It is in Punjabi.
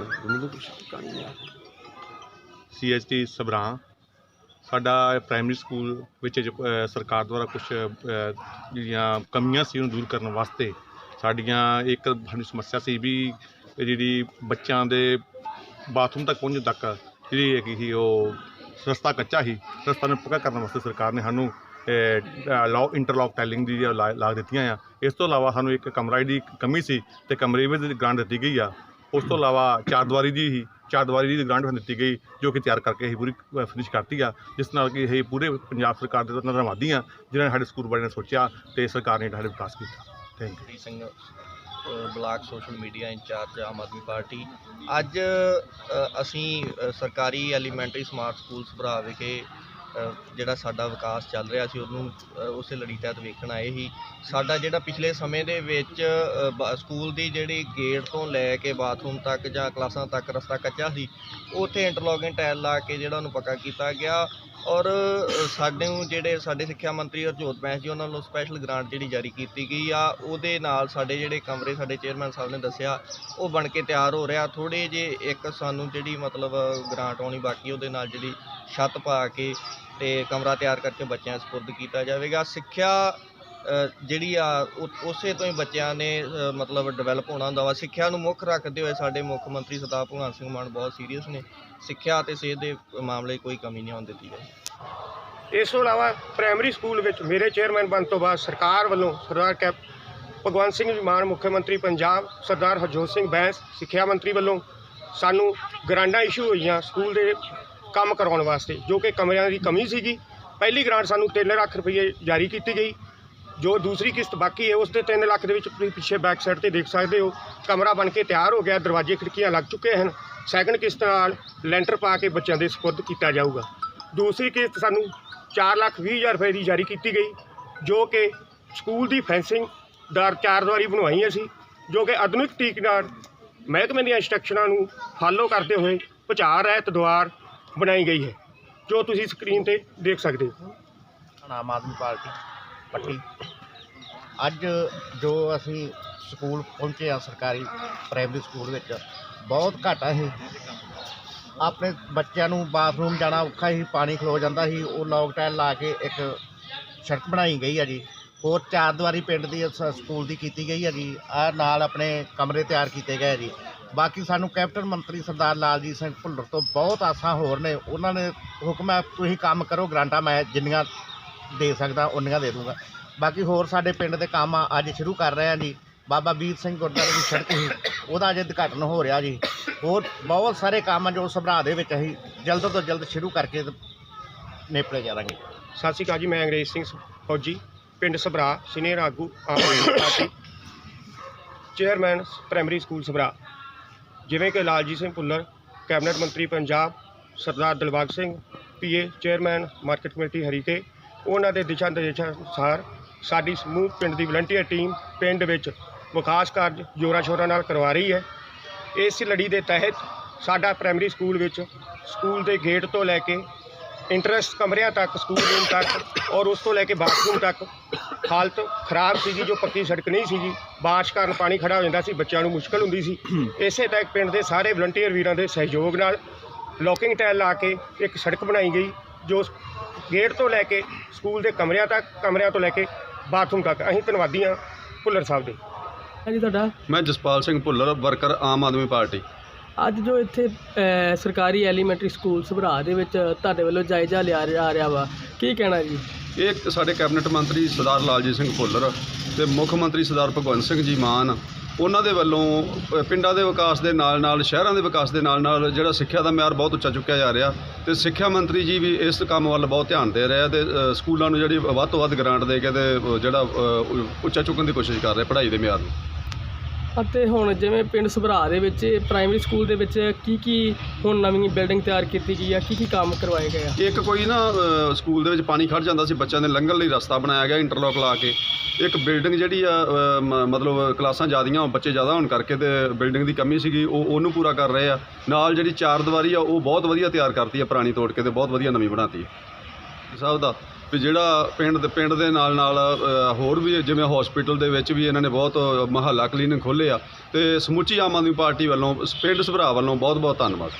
ਮੈਨੂੰ ਕੁਝ ਕਹਾਣੀ ਹੈ ਸਬਰਾਂ ਸਾਡਾ ਪ੍ਰਾਇਮਰੀ ਸਕੂਲ ਵਿੱਚ ਜ ਅ, ਸਰਕਾਰ ਦੁਆਰਾ ਕੁਝ ਜਿਹੜੀਆਂ ਕਮੀਆਂ ਸੀ ਉਹਨੂੰ ਦੂਰ ਕਰਨ ਵਾਸਤੇ ਸਾਡੀਆਂ ਇੱਕ ਸਾਨੂੰ ਸਮੱਸਿਆ ਸੀ ਵੀ ਇਹ ਜਿਹੜੀ ਬੱਚਿਆਂ ਦੇ ਬਾਥਰੂਮ ਤੱਕ ਪਹੁੰਚਣ ਤੱਕ ਜਿਹੜੀ ਹੈਗੀ ਸੀ ਉਹ ਰਸਤਾ ਕੱਚਾ ਸੀ ਰਸਤਾ ਨੂੰ ਪੱਕਾ ਕਰਨ ਵਾਸਤੇ ਸਰਕਾਰ ਨੇ ਸਾਨੂੰ ਲੌ ਇੰਟਰਲੌਕ ਟੈਲਿੰਗ ਦੀ ਲਾ ਲਾ ਦਿੱਤੀਆਂ ਆ। ਇਸ ਤੋਂ ਇਲਾਵਾ ਸਾਨੂੰ ਇੱਕ ਕਮਰਾ ਦੀ ਕਮੀ ਸੀ ਤੇ ਕਮਰੇ ਵਿੱਚ ਗ੍ਰਾਂਟ ਦਿੱਤੀ ਗਈ ਆ। ਉਸ ਤੋਂ ਇਲਾਵਾ ਚਾਰ ਦੀਵਾਰੀ ਦੀ ਹੀ ਚਾਰ ਦੀਵਾਰੀ ਦੀ ਗ੍ਰਾਂਟ ਦਿੱਤੀ ਗਈ, ਜੋ ਕਿ ਤਿਆਰ ਕਰਕੇ ਅਸੀਂ ਪੂਰੀ ਫਿਨਿਸ਼ ਕਰਤੀ ਆ, ਜਿਸ ਨਾਲ ਕਿ ਇਹ ਪੂਰੇ ਪੰਜਾਬ ਸਰਕਾਰ ਦੇ ਧੰਨਵਾਦੀ ਆ ਜਿਨ੍ਹਾਂ ਨੇ ਸਾਡੇ ਸਕੂਲ ਬਾਰੇ ਨੇ ਸੋਚਿਆ ਤੇ ਸਰਕਾਰ ਨੇ ਸਾਡੇ ਵਿਕਾਸ ਕੀਤਾ। Thank you Singh block social media incharge Aam Aadmi Party. ਅੱਜ ਅਸੀਂ ਸਰਕਾਰੀ ਐਲੀਮੈਂਟਰੀ ਸਮਾਰਟ ਸਕੂਲਸ ਭਰਾ ਵਿਖੇ ਜਿਹੜਾ ਸਾਡਾ ਵਿਕਾਸ ਚੱਲ ਰਿਹਾ ਸੀ ਉਹਨੂੰ ਉਸੇ ਲੜੀ ਤਹਿਤ ਵੇਖਣ ਆਏ ਸੀ। ਸਾਡਾ ਜਿਹੜਾ ਪਿਛਲੇ ਸਮੇਂ ਦੇ ਵਿੱਚ ਸਕੂਲ ਦੀ ਜਿਹੜੀ ਗੇਟ ਤੋਂ ਲੈ ਕੇ ਬਾਥਰੂਮ ਤੱਕ ਜਾਂ ਕਲਾਸਾਂ ਤੱਕ ਰਸਤਾ ਕੱਚਾ ਸੀ ਉੱਥੇ ਇੰਟਰਲੋਕਿੰਗ ਟਾਇਲ ਲਾ ਕੇ ਜਿਹੜਾ ਉਹਨੂੰ ਪੱਕਾ ਕੀਤਾ ਗਿਆ। ਔਰ ਅ, ਸਾਡੇ ਨੂੰ ਜਿਹੜੇ ਸਾਡੇ ਸਿੱਖਿਆ ਮੰਤਰੀ ਹਰਜੋਤ ਬੈਂਸ ਜੀ ਉਹਨਾਂ ਵੱਲੋਂ ਸਪੈਸ਼ਲ ਗ੍ਰਾਂਟ ਜਿਹੜੀ ਜਾਰੀ ਕੀਤੀ ਗਈ ਆ ਉਹਦੇ ਨਾਲ ਸਾਡੇ ਜਿਹੜੇ ਕਮਰੇ ਸਾਡੇ ਚੇਅਰਮੈਨ ਸਾਹਿਬ ਨੇ ਦੱਸਿਆ ਉਹ ਬਣ ਕੇ ਤਿਆਰ ਹੋ ਰਿਹਾ। ਥੋੜੇ ਜੇ ਇੱਕ ਸਾਨੂੰ ਜਿਹੜੀ ਮਤਲਬ ਗ੍ਰਾਂਟ ਆਉਣੀ ਬਾਕੀ ਉਹਦੇ ਨਾਲ ਜਿਹੜੀ ਛੱਤ ਪਾ ਕੇ ਤੇ ਕਮਰਾ ਤਿਆਰ ਕਰਕੇ ਬੱਚਿਆਂ ਸਪੁਰਦ ਕੀਤਾ ਜਾਵੇਗਾ। ਸਿੱਖਿਆ ਜਿਹੜੀ ਆ ਉਹ- ਉਸੇ ਤੋਂ ਹੀ ਬੱਚਿਆਂ ਨੇ ਮਤਲਬ ਡਿਵੈਲਪ ਹੋਣਾ ਹੁੰਦਾ ਵਾ। ਸਿੱਖਿਆ ਨੂੰ ਮੁੱਖ ਰੱਖਦੇ ਹੋਏ ਸਾਡੇ ਮੁੱਖ ਮੰਤਰੀ ਸਰਦਾਰ ਭਗਵੰਤ ਸਿੰਘ ਮਾਨ ਬਹੁਤ ਸੀਰੀਅਸ ਨੇ। ਸਿੱਖਿਆ ਅਤੇ ਸਿਹਤ ਦੇ ਮਾਮਲੇ ਕੋਈ ਕਮੀ ਨਹੀਂ ਆਉਣ ਦਿੱਤੀ ਜਾਏਗੀ ਇਸ ਤੋਂ ਇਲਾਵਾ ਪ੍ਰਾਇਮਰੀ ਸਕੂਲ ਵਿੱਚ ਮੇਰੇ ਚੇਅਰਮੈਨ ਬਣਨ ਤੋਂ ਬਾਅਦ ਸਰਕਾਰ ਵੱਲੋਂ ਸਰਦਾਰ ਕੈਪ, ਭਗਵੰਤ ਸਿੰਘ ਮਾਨ, ਮੁੱਖ ਮੰਤਰੀ ਪੰਜਾਬ ਸਰਦਾਰ ਹਰਜੋਤ ਸਿੰਘ ਬੈਂਸ, ਸਿੱਖਿਆ ਮੰਤਰੀ ਵੱਲੋਂ ਸਾਨੂੰ ਗਰਾਂਡਾਂ ਇਸ਼ੂ ਹੋਈਆਂ ਸਕੂਲ ਦੇ ਕੰਮ ਕਰਾਉਣ ਵਾਸਤੇ, ਜੋ ਕਿ ਕਮਰਿਆਂ ਦੀ ਕਮੀ ਸੀਗੀ। ਪਹਿਲੀ ਗ੍ਰਾਂਟ ਸਾਨੂੰ 3 ਲੱਖ ਰੁਪਏ ਜਾਰੀ ਕੀਤੀ ਗਈ। ਜੋ ਦੂਸਰੀ ਕਿਸ਼ਤ ਬਾਕੀ ਹੈ, ਉਸ 'ਤੇ 3 ਲੱਖ ਦੇ ਵਿੱਚ ਤੁਸੀਂ ਪਿੱਛੇ ਬੈਕ ਸਾਈਡ ਤੇ ਦੇਖ ਸਕਦੇ ਹੋ, ਕਮਰਾ ਬਣ ਕੇ ਤਿਆਰ ਹੋ ਗਿਆ, ਦਰਵਾਜ਼ੇ ਖਿੜਕੀਆਂ ਲੱਗ ਚੁੱਕੇ ਹਨ। ਸੈਕੰਡ ਕਿਸ਼ਤ ਨਾਲ ਲੈਂਟਰ ਪਾ ਕੇ ਬੱਚਿਆਂ ਦੇ ਸਪੁਰਦ ਕੀਤਾ ਜਾਊਗਾ। ਦੂਸਰੀ ਕਿਸ਼ਤ ਸਾਨੂੰ 4 ਲੱਖ 20 ਹਜ਼ਾਰ ਰੁਪਏ ਦੀ ਜਾਰੀ ਕੀਤੀ ਗਈ, ਜੋ ਕਿ ਸਕੂਲ ਦੀ ਫੈਂਸਿੰਗ ਦਰ ਚਾਰ ਦੁਆਰੀ ਬਣਵਾਈ ਅਸੀਂ, ਜੋ ਕਿ ਆਧੁਨਿਕ ਤਰੀਕੇ ਨਾਲ ਮਹਿਕਮੇ ਦੀਆਂ ਇੰਸਟਰਕਸ਼ਨਾਂ ਨੂੰ ਫਾਲੋ ਕਰਦੇ ਹੋਏ ਭੁਚਾਰ ਰਹਿਤ ਦੁਆਰ ਬਣਾਈ ਗਈ ਹੈ, ਜੋ ਤੁਸੀਂ ਸਕਰੀਨ ਤੇ ਦੇਖ ਸਕਦੇ ਹੋ। ਆਮ ਆਦਮੀ ਪਾਰਟੀ, ਪੱਟੀ। ਅੱਜ ਜੋ ਅਸੀਂ ਸਕੂਲ ਪਹੁੰਚੇ ਆ ਸਰਕਾਰੀ ਪ੍ਰਾਇਮਰੀ ਸਕੂਲ ਵਿੱਚ, ਬਹੁਤ ਘਾਟਾ ਸੀ। ਆਪਣੇ ਬੱਚਿਆਂ ਨੂੰ ਬਾਥਰੂਮ ਜਾਣਾ ਔਖਾ ਹੀ ਪਾਣੀ ਖਲੋ ਜਾਂਦਾ ਸੀ, ਉਹ ਲੌਕ ਟਾਇਲ ਲਾ ਕੇ ਇੱਕ ਸੜਕ ਬਣਾਈ ਗਈ ਹੈ ਜੀ। ਹੋਰ ਚਾਰ ਦੀਵਾਰੀ ਪਿੰਡ ਦੀ ਸਕੂਲ ਦੀ ਕੀਤੀ ਗਈ ਹੈ ਜੀ। ਆ ਨਾਲ ਆਪਣੇ ਕਮਰੇ ਤਿਆਰ ਕੀਤੇ ਗਏ ਜੀ। ਬਾਕੀ ਸਾਨੂੰ ਕੈਪਟਨ ਮੰਤਰੀ ਸਰਦਾਰ ਲਾਲਜੀਤ ਸਿੰਘ ਭੁੱਲਰ ਤੋਂ ਬਹੁਤ ਆਸਾਂ ਹੋਰ ਨੇ। ਉਹਨਾਂ ਨੇ ਹੁਕਮ ਹੈ, ਤੁਸੀਂ ਕੰਮ ਕਰੋ, ਗਰਾਂਟਾਂ ਮੈਂ ਜਿੰਨੀਆਂ ਦੇ ਸਕਦਾ, ਉਨੀਆਂ ਦੇ ਦੂੰਗਾ। ਬਾਕੀ ਹੋਰ ਸਾਡੇ ਪਿੰਡ ਦੇ ਕੰਮ ਆ, ਅੱਜ ਸ਼ੁਰੂ ਕਰ ਰਹੇ ਆ ਜੀ। ਬਾਬਾ ਵੀਰ ਸਿੰਘ ਗੁਰਦੁਆਰੇ ਦੀ ਸੜਕ ਸੀ, ਉਹਦਾ ਅਜੇ ਉਦਘਾਟਨ ਹੋ ਰਿਹਾ ਜੀ। ਹੋਰ ਬਹੁਤ ਸਾਰੇ ਕੰਮ ਆ ਜੋ ਸਭਰਾ ਦੇ ਵਿੱਚ ਅਸੀਂ ਜਲਦ ਤੋਂ ਜਲਦ ਸ਼ੁਰੂ ਕਰਕੇ ਤੇ ਨੇਪਰੇ ਕਰਾਂਗੇ ਸਤਿ ਸ਼੍ਰੀ ਅਕਾਲ ਜੀ, ਮੈਂ ਅੰਗਰੇਜ਼ ਸਿੰਘ ਫੌਜੀ, ਪਿੰਡ ਸਭਰਾ ਸੀਨੀਅਰ ਆਗੂ Aam Party chairman primary school Sabhra. ਜਿਵੇਂ ਕਿ ਲਾਲਜੀਤ ਸਿੰਘ ਭੁੱਲਰ, ਕੈਬਨਿਟ ਮੰਤਰੀ Punjab, Sardar Dilbag Singh, PA chairman, market committee Harike. ਉਹਨਾਂ ਦੇ ਦਿਸ਼ਾ ਨਿਰਦੇਸ਼ਾਂ ਅਨੁਸਾਰ ਸਾਡੀ ਸਮੂਹ ਪਿੰਡ ਦੀ ਵਲੰਟੀਅਰ ਟੀਮ ਪਿੰਡ ਵਿੱਚ ਵਿਕਾਸ ਕਾਰਜ ਜੋਰਾਂ ਸ਼ੋਰਾਂ ਨਾਲ ਕਰਵਾ ਰਹੀ ਹੈ। ਇਸ ਲੜੀ ਦੇ ਤਹਿਤ ਸਾਡਾ ਪ੍ਰਾਇਮਰੀ ਸਕੂਲ ਵਿੱਚ ਸਕੂਲ ਦੇ ਗੇਟ ਤੋਂ ਲੈ ਕੇ ਇੰਟਰਸਟ ਕਮਰਿਆਂ ਤੱਕ ਸਕੂਲ ਰੂਮ ਤੱਕ ਔਰ ਉਸ ਤੋਂ ਲੈ ਕੇ ਬਾਥਰੂਮ ਤੱਕ ਹਾਲਤ ਖਰਾਬ ਸੀਗੀ ਜੋ ਪੱਕੀ ਸੜਕ ਨਹੀਂ ਸੀਗੀ। ਬਾਰਿਸ਼ ਕਾਰਨ ਪਾਣੀ ਖੜਾ ਹੋ ਜਾਂਦਾ ਸੀ ਬੱਚਿਆਂ ਨੂੰ ਮੁਸ਼ਕਲ ਹੁੰਦੀ ਸੀ। ਇਸੇ ਤੱਕ ਪਿੰਡ ਦੇ ਸਾਰੇ ਵਲੰਟੀਅਰ ਵੀਰਾਂ ਦੇ ਸਹਿਯੋਗ ਨਾਲ ਲੋਕਿੰਗ ਟਾਇਲ ਲਾ ਕੇ ਇੱਕ ਸੜਕ ਬਣਾਈ ਗਈ ਜੋ ਗੇਟ ਤੋਂ ਲੈ ਕੇ ਸਕੂਲ ਦੇ ਕਮਰਿਆਂ ਤੱਕ ਕਮਰਿਆਂ ਤੋਂ ਲੈ ਕੇ ਬਾਥਰੂਮ ਤੱਕ। ਅਸੀਂ ਧੰਨਵਾਦੀ ਹਾਂ ਭੁੱਲਰ ਸਾਹਿਬ ਦੇ। ਜੀ ਤੁਹਾਡਾ? ਮੈਂ ਜਸਪਾਲ ਸਿੰਘ ਭੁੱਲਰ ਵਰਕਰ ਆਮ ਆਦਮੀ ਪਾਰਟੀ। ਅੱਜ ਜੋ ਇੱਥੇ ਸਰਕਾਰੀ ਐਲੀਮੈਂਟਰੀ ਸਕੂਲ ਸਭਰਾ ਦੇ ਵਿੱਚ ਤੁਹਾਡੇ ਵੱਲੋਂ ਜਾਇਜ਼ਾ ਲਿਆ ਜਾ ਰਿਹਾ ਵਾ, ਕੀ ਕਹਿਣਾ ਜੀ? ਇਹ ਸਾਡੇ ਕੈਬਨਿਟ ਮੰਤਰੀ ਸਰਦਾਰ ਲਾਲਜੀਤ ਸਿੰਘ ਭੁੱਲਰ ਤੇ ਮੁੱਖ ਮੰਤਰੀ ਸਰਦਾਰ ਭਗਵੰਤ ਸਿੰਘ ਜੀ ਮਾਨ, ਉਹਨਾਂ ਦੇ ਵੱਲੋਂ ਪਿੰਡਾਂ ਦੇ ਵਿਕਾਸ ਦੇ ਨਾਲ ਨਾਲ, ਸ਼ਹਿਰਾਂ ਦੇ ਵਿਕਾਸ ਦੇ ਨਾਲ ਨਾਲ ਜਿਹੜਾ ਸਿੱਖਿਆ ਦਾ ਮਿਆਰ ਬਹੁਤ ਉੱਚਾ ਚੁੱਕਿਆ ਜਾ ਰਿਹਾ ਤੇ ਸਿੱਖਿਆ ਮੰਤਰੀ ਜੀ ਵੀ ਇਸ ਕੰਮ ਵੱਲ ਬਹੁਤ ਧਿਆਨ ਦੇ ਰਹੇ ਆ ਤੇ ਸਕੂਲਾਂ ਨੂੰ ਜਿਹੜੀ ਵੱਧ ਤੋਂ ਵੱਧ ਗ੍ਰਾਂਟ ਦੇ ਕੇ ਤੇ ਜਿਹੜਾ ਉੱਚਾ ਚੁੱਕਣ ਦੀ ਕੋਸ਼ਿਸ਼ ਕਰ ਰਹੇ ਪੜ੍ਹਾਈ ਦੇ ਮਿਆਰ ਨੂੰ। ਅਤੇ ਹੁਣ ਜਿਵੇਂ ਪਿੰਡ ਸਭਰਾ ਦੇ ਵਿੱਚ ਪ੍ਰਾਇਮਰੀ ਸਕੂਲ ਦੇ ਵਿੱਚ ਕੀ ਕੀ ਹੁਣ ਨਵੀਂ ਬਿਲਡਿੰਗ ਤਿਆਰ ਕੀਤੀ ਗਈ ਆ? ਕੀ ਕੀ ਕੰਮ ਕਰਵਾਏ ਗਏ ਆ? ਇੱਕ ਕੋਈ ਨਾ ਅ, ਸਕੂਲ ਦੇ ਵਿੱਚ ਪਾਣੀ ਖੜ ਜਾਂਦਾ ਸੀ ਬੱਚਿਆਂ ਦੇ ਲੰਘਣ ਲਈ ਰਸਤਾ ਬਣਾਇਆ ਗਿਆ ਇੰਟਰਲੋਕ ਲਾ ਕੇ। ਇੱਕ ਬਿਲਡਿੰਗ ਜਿਹੜੀ ਆ ਅ, ਮ- ਮਤਲਬ ਕਲਾਸਾਂ ਜ਼ਿਆਦੀਆਂ ਬੱਚੇ ਜ਼ਿਆਦਾ ਹੋਣ ਕਰਕੇ ਤੇ ਬਿਲਡਿੰਗ ਦੀ ਕਮੀ ਸੀਗੀ ਉਹ ਉਹਨੂੰ ਪੂਰਾ ਕਰ ਰਹੇ ਆ। ਨਾਲ ਜਿਹੜੀ ਚਾਰ ਦੀਵਾਰੀ ਆ ਉਹ ਬਹੁਤ ਵਧੀਆ ਤਿਆਰ ਕਰਤੀ ਆ ਪੁਰਾਣੀ ਤੋੜ ਕੇ ਤੇ ਬਹੁਤ ਵਧੀਆ ਨਵੀਂ ਬਣਾਤੀ ਸਾਹਿਬ ਦਾ ਵੀ ਜਿਹੜਾ ਪਿੰਡ ਦੇ ਪਿੰਡ ਦੇ ਨਾਲ ਨਾਲ ਹੋਰ ਵੀ ਜਿਵੇਂ ਹਸਪੀਟਲ ਦੇ ਵਿੱਚ ਵੀ ਇਹਨਾਂ ਨੇ ਬਹੁਤ ਮਹੱਲਾ ਕਲੀਨਿਕ ਖੋਲ੍ਹੇ ਆ ਤੇ ਸਮੁੱਚੀ ਆਮ ਆਦਮੀ ਪਾਰਟੀ ਵੱਲੋਂ, ਪਿੰਡ ਸਭਰਾ ਵੱਲੋਂ ਬਹੁਤ ਬਹੁਤ ਧੰਨਵਾਦ।